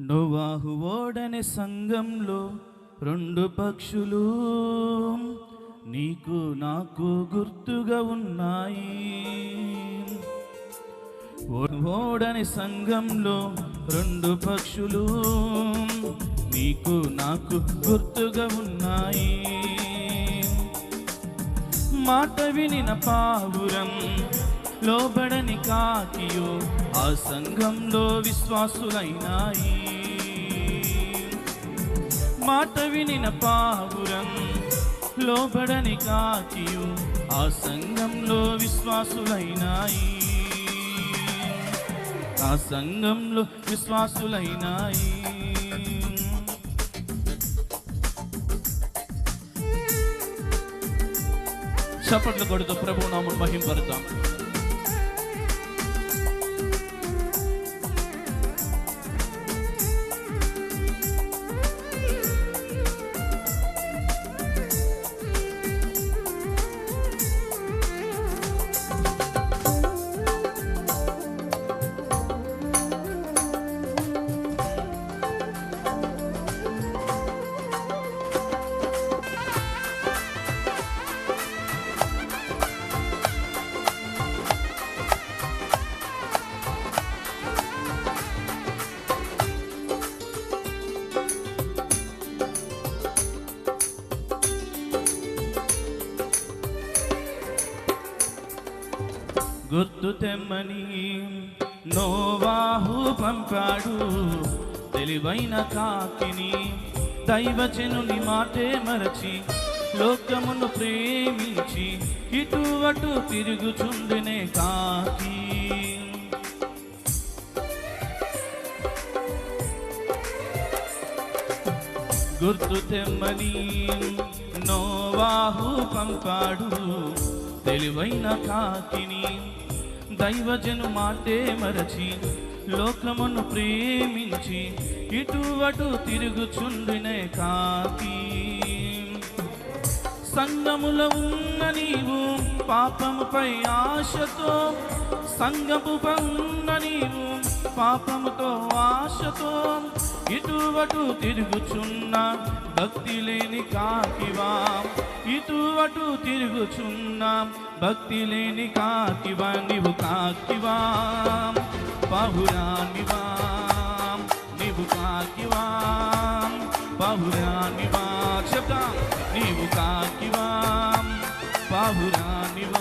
నోవాహు ఓడని సంఘంలో రెండు పక్షులు. నీకు నాకు గుర్తుగా ఉన్నాయి. ఓడని సంఘంలో రెండు పక్షులు. నీకు నాకు గుర్తుగా ఉన్నాయి. మాట వినిన పావురం లోబడని కాకియో ఆ సంఘంలో విశ్వాసులైనాయి. మాట వినిన పావురం లోబడని కాకియు ఆ సంఘంలో విశ్వాసులైనాయి. ఆ సంఘంలో విశ్వాసులైనాయి. చప్పట్లు కొడుతూ ప్రభు నామం మహింపడతాం గుర్తు తెమ్మని నోవాహు పంపాడు. తెలివైన కాకిని దైవచనుని మాటే మరచి లోకమును ప్రేమించి ఇటు అటు తిరుగుచుండినే కాకి. గుర్తు తెమ్మని నోవాహు పంపాడు. తెలివైన కాకిని దైవజను మాటే మరచి లోకమును ప్రేమించి ఇటు అటు తిరుగుచుండినే కాకి. సంగములో ఉన్న నీవు పాపముపై ఆశతో సంగముపై ఉన్న నీవు పాపముతో ఆశతో ఇటువటు తిరుగుచున్న భక్తి లేని కాకివా. ఇటువటు తిరుగుచున్న భక్తి లేని కాకివా నీవు కాకివా. బహురానివా నీవు కాకివా. బహురానివా చెప్తా నీవు కాకివా. బహురానివా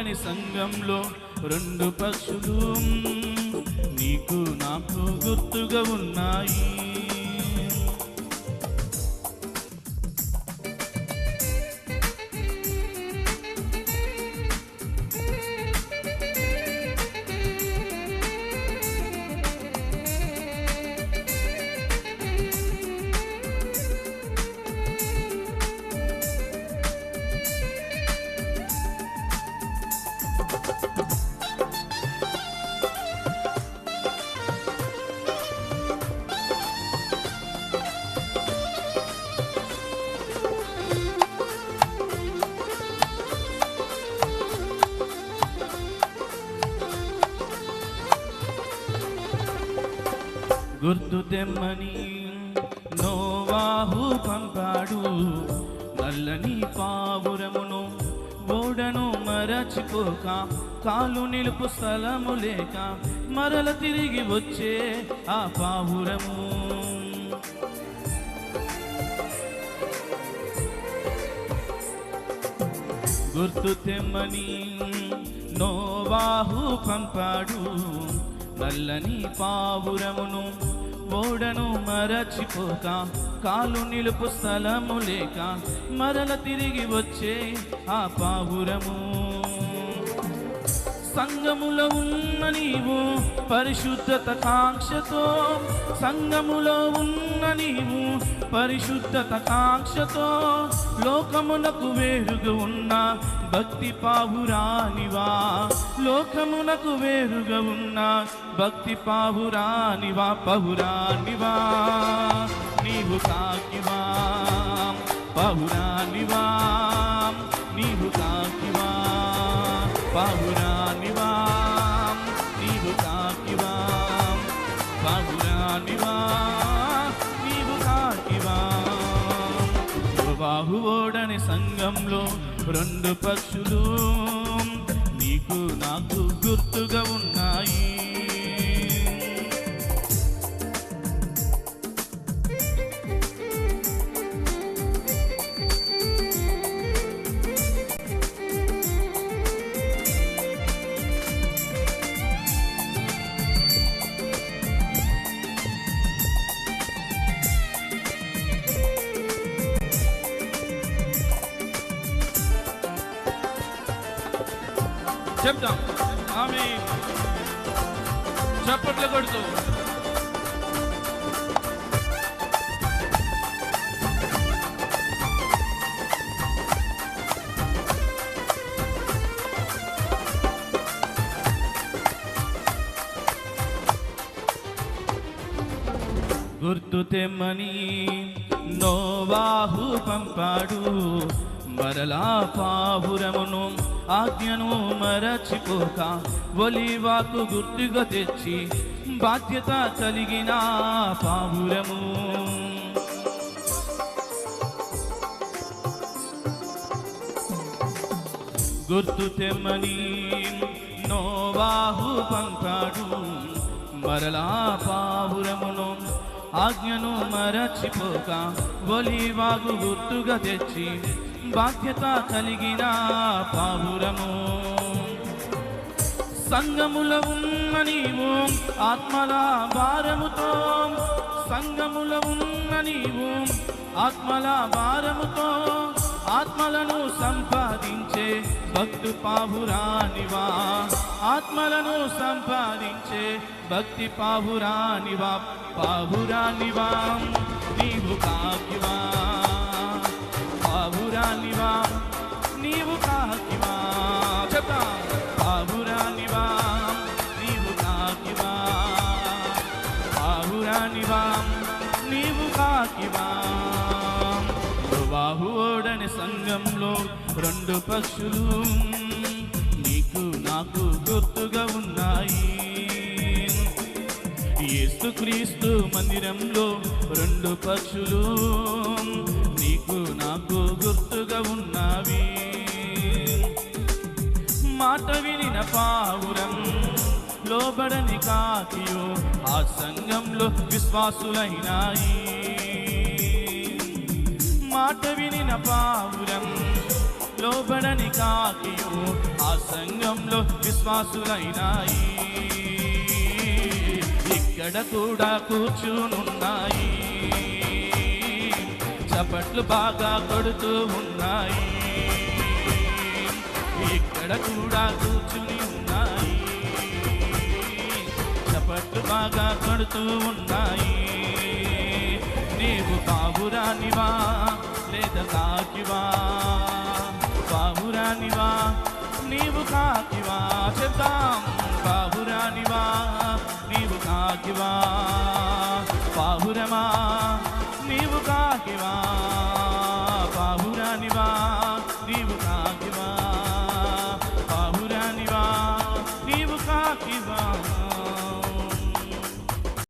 బాహువోడని సంఘంలో రెండు పక్షులు. నీకు నాకు గుర్తుగా ఉన్నాయి. గుర్తు తెమ్మని నోవాహు పంపాడు. నల్లని పావురమును ఓడను మరచిపోక కాలు నిలుపు స్థలము లేక మరల తిరిగి వచ్చే ఆ పావురము. గుర్తు తెమ్మని నోవాహు పంపాడు. నల్లని పావురమును ఓడను మరచిపోక కాలు నిలుపు స్థలము లేక మరల తిరిగి వచ్చే ఆ పావురము. సంగములో ఉన్న నీవు పరిశుద్ధత కాంక్షతో సంగములో ఉన్న నీవు పరిశుద్ధత కాంక్షతో లోకమునకు వేరుగా ఉన్న భక్తి పావురానివా. లోకమునకు వేరుగా ఉన్న భక్తి పావురానివా పౌరానివా నీవు కాకివా పౌరానివా నీవు కాకివా పావురానివా సంఘంలో రెండు పక్షులు. నీకు నాకు గుర్తుగా ఉన్నాయి. చెప్దాం. ఆమె చప్పట్లు కొడుతూ. గుర్తు తెమ్మని నోవాహు పంపాడు. మరలా పావురమును ఆజ్ఞను మరచిపోక ఒలివాకు గుర్తుగా తెచ్చి బాధ్యత కలిగిన పావురము. గుర్తు తెమ్మని నోవాహు పంపాడు మరలా పావురమును ఆజ్ఞను మరచిపోక ఒలివాగు గుర్తుగా తెచ్చి బాధ్యత కలిగిన పావురము. సంగముల ఉన్న నీవు ఆత్మల భారముతో. సంగముల ఉన్న నీవు ఆత్మల భారముతో. ఆత్మలను సంపాదించే భక్తు పావురానివా. ఆత్మలను సంపాదించే భక్తి పావురానివా. పావురానివా నీవు కావ్యవా రెండు పక్షులు నీకు నాకు గుర్తుగా ఉన్నాయి. యేసుక్రీస్తు మందిరంలో రెండు పక్షులు నీకు నాకు గుర్తుగా ఉన్నవి. మాట వినిన పావురం లోబడని కాకియో ఆ సంఘంలో విశ్వాసులైనాయి. మాట వినిన పావురం లోబడని కాకియు ఆ సంఘంలో విశ్వాసులైనాయి. ఇక్కడ కూడా కూర్చునున్నాయి. చప్పట్లు బాగా కొడుతూ ఉన్నాయి. ఇక్కడ కూడా కూర్చుని ఉన్నాయి. చప్పట్లు బాగా కొడుతూ ఉన్నాయి. నీవు పావురానివా లేదా కాకివా బాబురానివా నీవు కాకివా చెప్తాం బాబురానివా నీవు కాకివా బాబురమా నీవు కాకివా బాబురానివా.